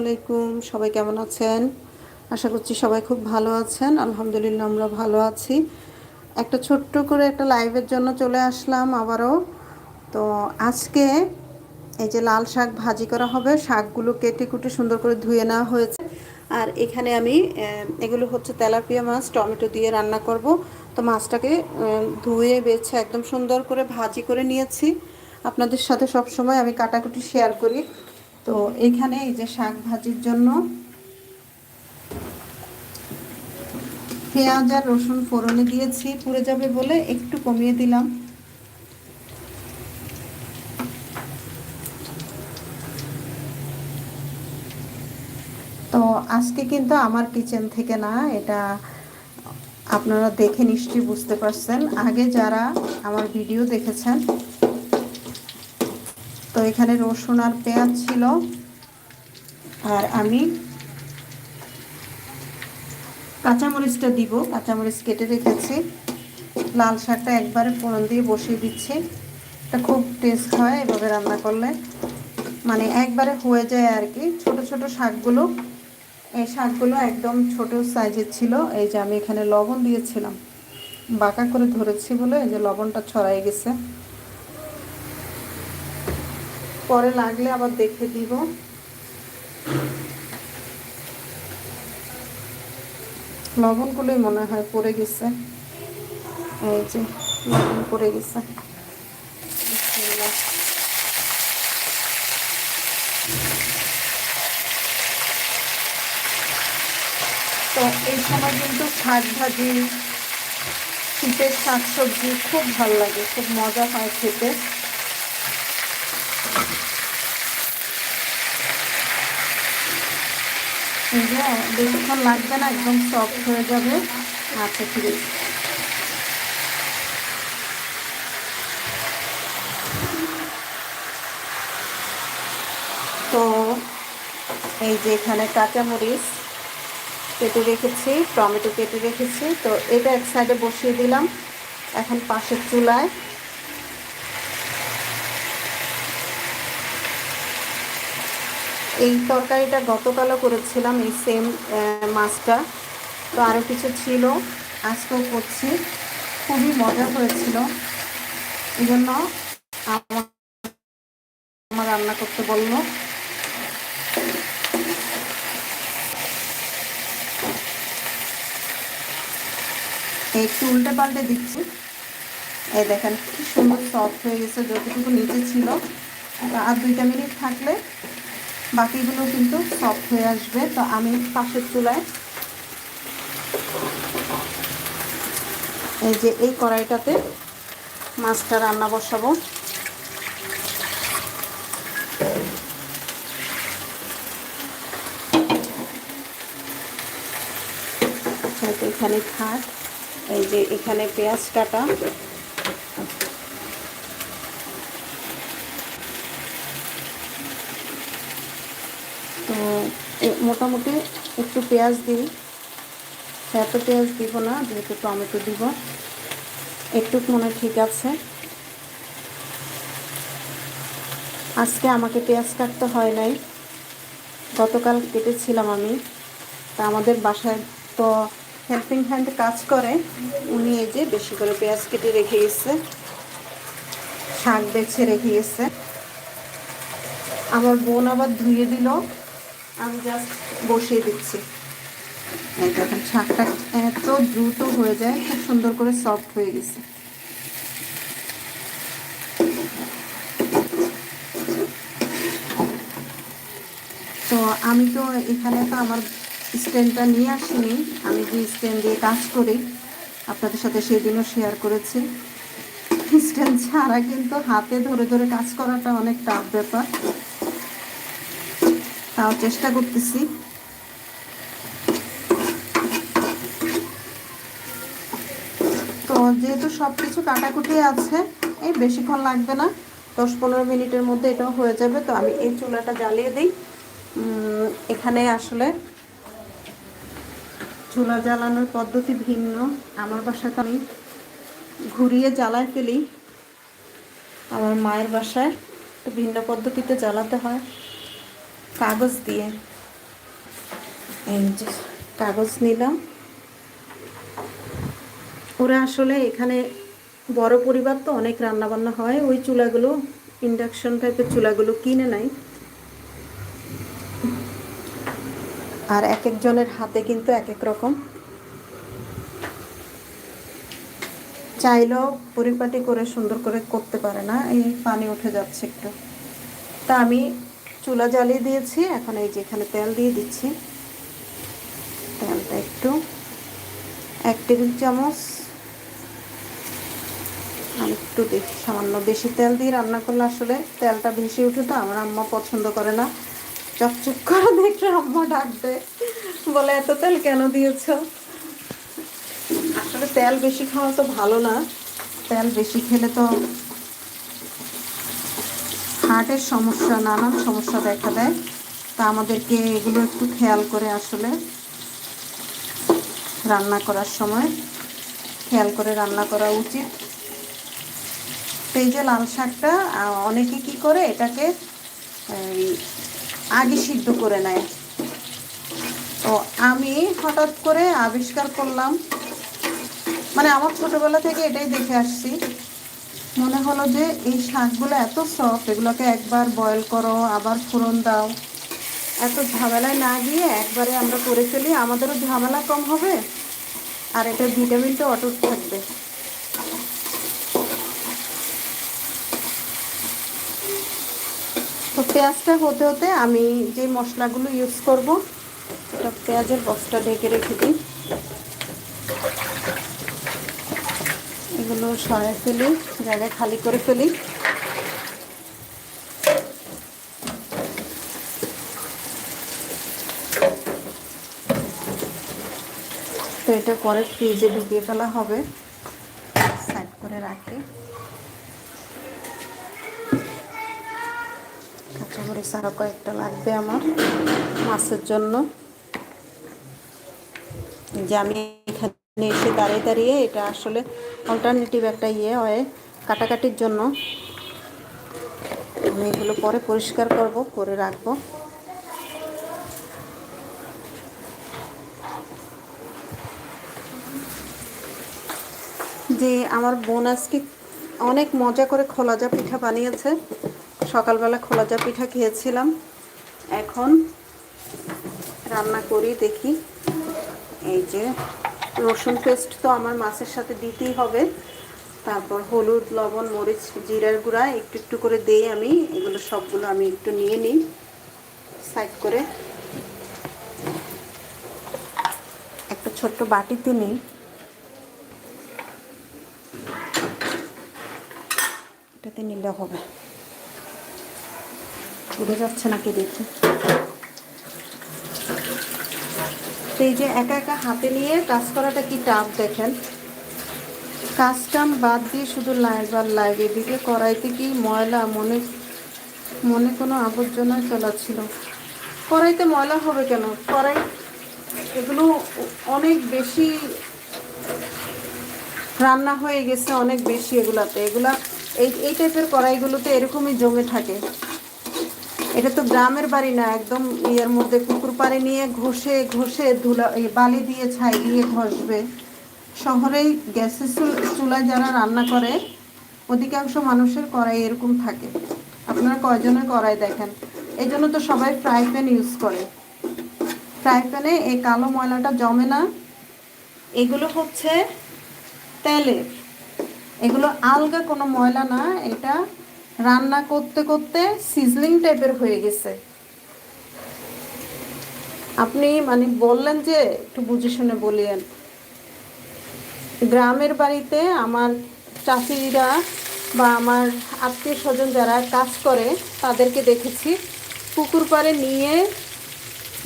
আলাইকুম, সবাই কেমন আছেন? আশা করছি সবাই খুব ভালো আছেন। আলহামদুলিল্লাহ, আমরা ভালো আছি। একটা ছোট্ট করে একটা লাইভের জন্য চলে আসলাম আবারও। তো আজকে এই যে লাল শাক ভাজি করা হবে, শাকগুলো কেটে কুটে সুন্দর করে ধুয়ে নেওয়া হয়েছে। আর এখানে আমি এগুলো হচ্ছে তেলাপিয়া মাছ, টমেটো দিয়ে রান্না করব। তো মাছটাকে ধুয়ে, বেছে একদম সুন্দর করে ভাজি করে নিয়েছি। আপনাদের সাথে সব সময় আমি কাটাকুটি শেয়ার করি। তো এখানে এই যে শাক ভাজির জন্য পেঁয়াজ আর রসুন ফোড়নে দিয়েছি, পুড়ে যাবে বলে একটু কমিয়ে দিলাম। তো আজকে কিন্তু আমার কিচেন থেকে না, এটা আপনারা দেখে নিশ্চয়ই বুঝতে পারছেন। আগে যারা আমার ভিডিও দেখেছেন তো এখানে রসুন আর পেঁয়াজ ছিল। আর আমি কাঁচামরিচটা দিব। কাঁচামরিচ কেটে রেখেছি। লাল শাকটা একবারে ফোড়ন দিয়ে বসিয়ে দিচ্ছি। এটা খুব টেস্ট হয় এভাবে রান্না করলে। মানে একবারে হয়ে যায় আর কি। ছোট ছোট শাকগুলো, এই শাকগুলো একদম ছোট সাইজের ছিল। এই যে আমি এখানে লবণ দিয়েছিলাম। বাঁকা করে ধরেছি বলে এই যে লবণটা ছড়াই গেছে। পরে লাগলে আবার দেখে দিব। লবণগুলোই মনে হয় পড়ে গেছে। এই যে, লবণ পড়ে গেছে। তো এই সময় কিন্তু শাক ভাজি, শীতের শাক সবজি খুব ভালো লাগে, খুব মজা হয় খেতে। বেশিক্ষণ লাগবে না, একদম সফট হয়ে যাবে। আচ্ছা ঠিক আছে। তো এই যে এখানে কাঁচামরিচ কেটে রেখেছি, টমেটো কেটে রেখেছি। তো এটা এক সাইডে বসিয়ে দিলাম। এখন পাশের চুলায় এই তরকারিটা গতকালও করেছিলাম, এই সেম মাছটা। তো আরও কিছু ছিল। আজকেও করছি। খুবই মজা হয়েছিল। এই জন্য আমার রান্না করতে বলল। একটু উল্টে পাল্টে দিচ্ছি। এই দেখেন, কি সুন্দর সফট হয়ে গেছে, যতটুকু নিচে ছিল। আর দুইটা মিনিট থাকলে বাকিগুলো কিন্তু সফট হয়ে আসবে। তো আমি পাশের চুলায় এই যে এই কড়াইটাতে মাছটা রান্না বসাবো। এখানে থাক এই যে এখানে পেঁয়াজ কাটা তো মোটামুটি একটু পেঁয়াজ দিই। এত পেঁয়াজ দিব না, যেহেতু টমেটো দিব। একটু মনে ঠিক আছে। আজকে আমাকে পেঁয়াজ কাটতে হয় নাই। গতকাল কেটেছিলাম আমি। তা আমাদের বাসায় তো হেল্পিং হ্যান্ড কাজ করে। উনি এই যে বেশি করে পেঁয়াজ কেটে রেখে গেছে। শাক বেছে রেখে গেছে। আমার বোন আবার ধুয়ে দিল। আমি জাস্ট বসিয়ে দিচ্ছি। এই শাকটা এত দ্রুত হয়ে যায়, খুব সুন্দর করে সফট হয়ে গেছে। তো আমি তো এখানে তো আমার স্ট্যান্ডটা নিয়ে আসিনি, আমি যে স্ট্যান্ড দিয়ে কাজ করি, আপনাদের সাথে সেদিনও শেয়ার করেছি। স্ট্যান্ড ছাড়া কিন্তু হাতে ধরে ধরে কাজ করাটা অনেক টাফ ব্যাপার। তাও চেষ্টা করতেছি। তো যেহেতু সব কিছু কাটাকুটি আছে, এই বেশিক্ষণ লাগবে না। দশ পনেরো মিনিটের মধ্যে এটাও হয়ে যাবে। তো আমি এই চুলাটা জ্বালিয়ে দিই। এখানে আসলে চুলা জ্বালানোর পদ্ধতি ভিন্ন। আমার বাসাতে আমি ঘুরিয়ে জ্বালায় ফেলি। আমার মায়ের বাসায়। তো ভিন্ন পদ্ধতিতে জ্বালাতে হয়। কাগজ দিয়ে। এই যে কাগজ নিলাম। ওরা আসলে এখানে বড় পরিবার তো, অনেক রান্নাবান্না হয়। ওই চুলাগুলো, ইন্ডাকশন টাইপের চুলাগুলো কিনে নেয়। আর এক একজনের হাতে কিন্তু এক এক রকম। চাইলেও পরিপাটি করে সুন্দর করে করতে পারে না। এই পানি উঠে যাচ্ছে একটু। তা আমি চুলা জ্বালিয়ে দিয়েছি। এখন এই যে এখানে তেল দিয়ে দিচ্ছি। তেলটা একটু এক টেবিল চামচ। আর একটু সামান্য বেশি তেল দিয়ে রান্না করলে আসলে তেলটা বেশি উঠে তো, আমার আম্মা পছন্দ করে না। চকচক করে দেখলে আম্মা ডাকবে, বলে, এত তেল কেন দিয়েছ? আসলে তেল বেশি খাওয়া তো ভালো না। তেল বেশি খেলে তো হার্টের সমস্যা, নানান সমস্যা দেখা দেয়। তা আমাদেরকে এগুলো একটু খেয়াল করে আসলে রান্না করার সময়। খেয়াল করে রান্না করা উচিত। এই যে লাল শাকটা অনেকে কি করে এটাকে আগে সিদ্ধ করে নেয়। তো আমি হঠাৎ করে আবিষ্কার করলাম। মানে আমার ছোটবেলা থেকে এটাই দেখে আসছি। মনে হলো যে এই শাকগুলো এত সফট এগুলোকে একবার বয়েল করো, আবার ফোড়ন দাও। এত ঝামেলায় না গিয়ে একবারে আমরা করে ফেলি, আমাদেরও ঝামেলা কম হবে। আর এটা ভিটামিনটা অটুট থাকবে। তো পেঁয়াজটা হতে হতে আমি যে মশলাগুলো ইউজ করব পেঁয়াজের বক্সটা ঢেকে রেখে দিই। এগুলো সরাই ফেলি, জায়গায় খালি করে ফেলি। তো এটা পরে ফ্রিজে ঢুকিয়ে ফেলা হবে। সাইড করে রাখি। কাঁচামরিচ আরও কয়েকটা লাগবে আমার মাছের জন্য। যে আমি এখানে এসে দাঁড়িয়ে দাঁড়িয়ে এটা আসলে অল্টারনেটিভ একটা ইয়ে হয় কাটাকাটির জন্য। আমি এগুলো পরে পরিষ্কার করব, করে রাখব। যে আমার বোন আজকে অনেক মজা করে খোলাজা পিঠা বানিয়েছে। সকালবেলা খোলাজা পিঠা খেয়েছিলাম। এখন রান্না করি দেখি। এই যে রসুন পেস্ট তো আমার মাছের সাথে দিতেই হবে। তারপর হলুদ, লবণ, মরিচ, জিরার গুঁড়া একটু একটু করে দিই আমি। এগুলো সবগুলো আমি একটু নিয়ে নিই, সাইড করে। একটা ছোট্ট বাটিতে নিই। এটাতে নিলে হবে। উড়ে যাচ্ছে নাকি দেখি তো এই যে একা একা হাতে নিয়ে কাজ করাটা কি টাফ দেখেন? কাজ টাম বাদ দিয়ে শুধু লাইভ আর লাইভ এদিকে কড়াইতে কি ময়লা, মনে মনে কোনো আবর্জনা চলাচ্ছিল? কড়াইতে ময়লা হবে কেন? কড়াই এগুলো অনেক বেশি রান্না হয়ে গেছে, অনেক বেশি এগুলাতে। এগুলা, এই এই টাইপের কড়াইগুলোতে এরকমই জমে থাকে। এটা তো গ্রামের বাড়ি না, একদম ইয়ের মধ্যে পুকুর পাড়ে নিয়ে ঘষে ঘষে ধুলা বালি দিয়ে ছাই দিয়ে ঘষবে। শহরেই গ্যাসের চুল- চুলায় যারা রান্না করে, অধিকাংশ মানুষের কড়াই এরকম থাকে। আপনারা কয়জনের কড়াই দেখেন? এই জন্য তো সবাই ফ্রাই প্যান ইউজ করে। ফ্রাই প্যানে এই কালো ময়লাটা জমে না। এগুলো হচ্ছে তেলের। এগুলো আলগা কোনো ময়লা না, এটা রান্না করতে করতে সিজলিং টাইপের হয়ে গেছে। আপনি মানে বললেন যে, একটু বুঝে শুনে বলিয়েন। গ্রামের বাড়িতে আমার চাষিরা বা আমার আত্মীয় স্বজন যারা কাজ করে, তাদেরকে দেখেছি। পুকুর পাড়ে নিয়ে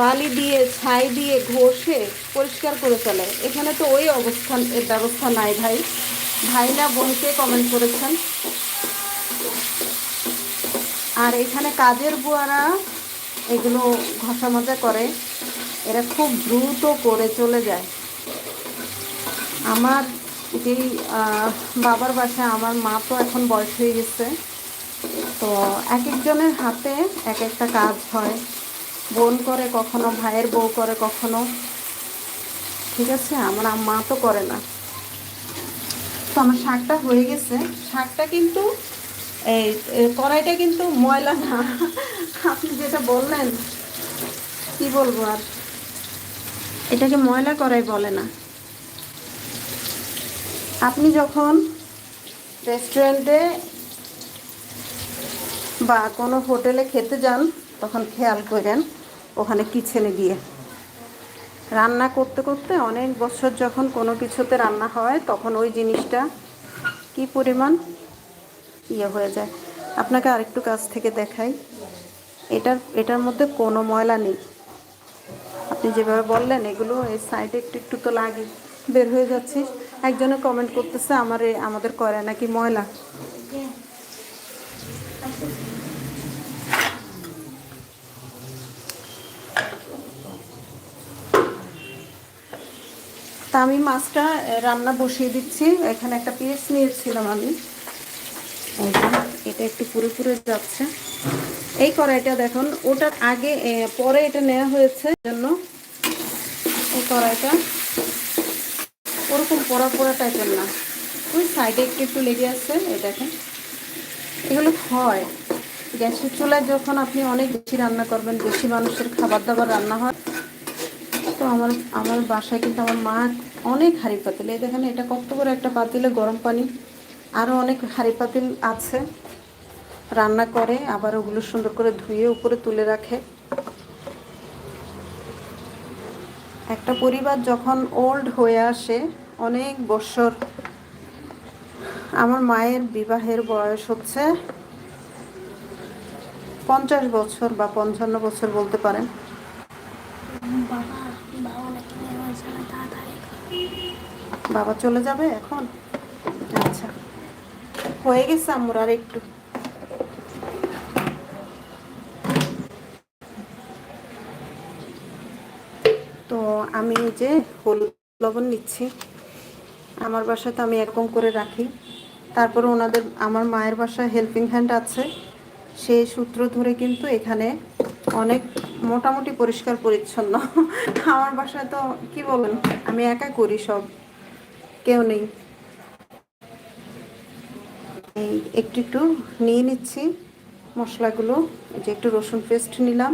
বালি দিয়ে, ছাই দিয়ে ঘষে পরিষ্কার করে ফেলে। এখানে তো ওই অবস্থান, এর ব্যবস্থা নাই ভাই। ভাই না বোনকে কমেন্ট করেছেন। আর এখানে কাজের বুয়ারা এগুলো ঘষা মাজা করে। এরা খুব দ্রুত করে চলে যায়। আমার যেই বাবার বাসায় আমার মা তো এখন বয়স হয়ে গেছে। তো এক একজনের হাতে এক একটা কাজ হয়। বোন করে কখনো, ভাইয়ের বউ করে কখনো। ঠিক আছে? আমার মা তো করে না। তো আমার শাকটা হয়ে গেছে। শাকটা কিন্তু এই কড়াইটা কিন্তু ময়লা না। আপনি যেটা বললেন, কি বলব আর? এটাকে ময়লা কড়াই বলে না। আপনি যখন রেস্টুরেন্টে বা কোনো হোটেলে খেতে যান, তখন খেয়াল করেন ওখানে কিচেনে গিয়ে। রান্না করতে করতে অনেক বছর যখন কোনো কিছুতে রান্না হয়, তখন ওই জিনিসটা কি পরিমাণ ইয়ে হয়ে যায়। আপনাকে আরেকটু কাছ থেকে দেখাই। এটার এটার মধ্যে কোনো ময়লা নেই। আপনি যেভাবে বললেন, এগুলো এই সাইডে একটু একটু তো লাগে। বের হয়ে যাচ্ছে। একজনে কমেন্ট করতেছে, আমার, আমাদের করে নাকি ময়লা? তা আমি মাছটা রান্না বসিয়ে দিচ্ছি। এখানে একটা পিস নিয়েছিলাম আমি। এটা একটু পুরো পুরো যাচ্ছে। এই কড়াইটা দেখুন ওটার আগে পরে এটা নেওয়া হয়েছে জন্য এই কড়াইটা ওরকম পোড়া পোড়া টাইপের না। ওই সাইডে একটু একটু লেগে আছে দেখেন। এগুলো হয়। গ্যাসের চুলায় যখন আপনি অনেক বেশি রান্না করবেন, বেশি মানুষের খাবার দাবার রান্না হয়, তো আমার আমার বাসায় কিন্তু আমার মা অনেক হাঁড়ি পাতিল। এই দেখেন, এটা কত বড় একটা পাতিলে গরম পানি। আরও অনেক হাঁড়ি পাতিল আছে। রান্না করে আবার ওগুলো সুন্দর করে ধুয়ে উপরে তুলে রাখে। একটা পরিবার যখন ওল্ড হয়ে আসে অনেক বছর আমার মায়ের বিবাহের বয়স হচ্ছে পঞ্চাশ বছর বা পঞ্চান্ন বছর বলতে পারেন। বাবা চলে যাবে এখন? আচ্ছা। হয়ে গেছে আম্মুর আর একটু। তো আমি যে হলুদ লবণ নিচ্ছি। আমার বাসায় তো আমি এরকম করে রাখি। তারপরে ওনাদের, আমার মায়ের বাসায় হেল্পিং হ্যান্ড আছে। সেই সূত্র ধরে কিন্তু এখানে অনেক মোটামুটি পরিষ্কার পরিচ্ছন্ন। আমার বাসায় তো কি বলেন, আমি একা করি সব। কেউ নেই। এই একটু একটু নিয়ে নিচ্ছি মশলাগুলো। এই যে একটু রসুন পেস্ট নিলাম,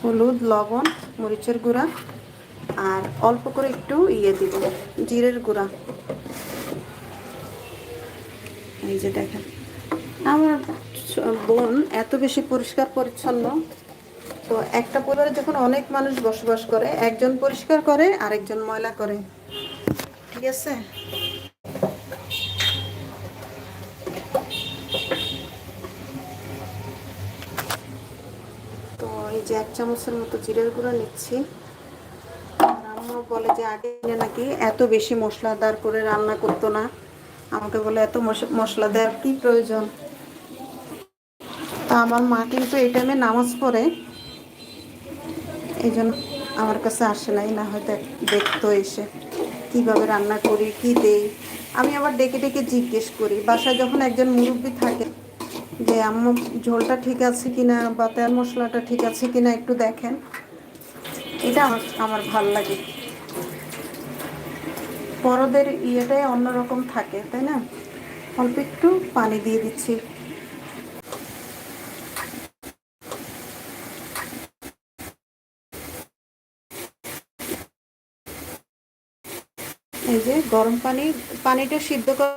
হলুদ, লবণ, মরিচের গুঁড়া, আর অল্প করে একটু ইয়ে দিব, জিরের গুঁড়া। এই যে দেখেন, আমার বোন এত বেশি পরিষ্কার পরিচ্ছন্ন। তো একটা পরিবারে যখন অনেক মানুষ বসবাস করে, একজন পরিষ্কার করে, আরেকজন ময়লা করে। ঠিক আছে তো এই যে এক চামচের মতো জিরের গুঁড়ো নিচ্ছি। আম্মু বলে যে আগে নাকি এত বেশি মশলাদার করে রান্না করতো না, আমাকে বলে এত মশ- মশলা দেওয়ার কি প্রয়োজন? তা আমার মা কিন্তু এই টাইমে নামাজ পড়ে। এই জন্য আমার কাছে আসে নাই, না হয়তো দেখতো এসে। কীভাবে রান্না করি, কি দেই? আমি আবার ডেকে ডেকে জিজ্ঞেস করি। বাসায় যখন একজন মুরব্বী থাকে যে আম্মু, ঝোলটা ঠিক আছে কিনা বা তেল মশলাটা ঠিক আছে কিনা একটু দেখেন। এটা আমার ভালো লাগে। বড়দের ইয়েটাই অন্যরকম থাকে, তাই না? অল্প একটু পানি দিয়ে দিচ্ছি। এই যে গরম পানি, পানিটা সিদ্ধ কর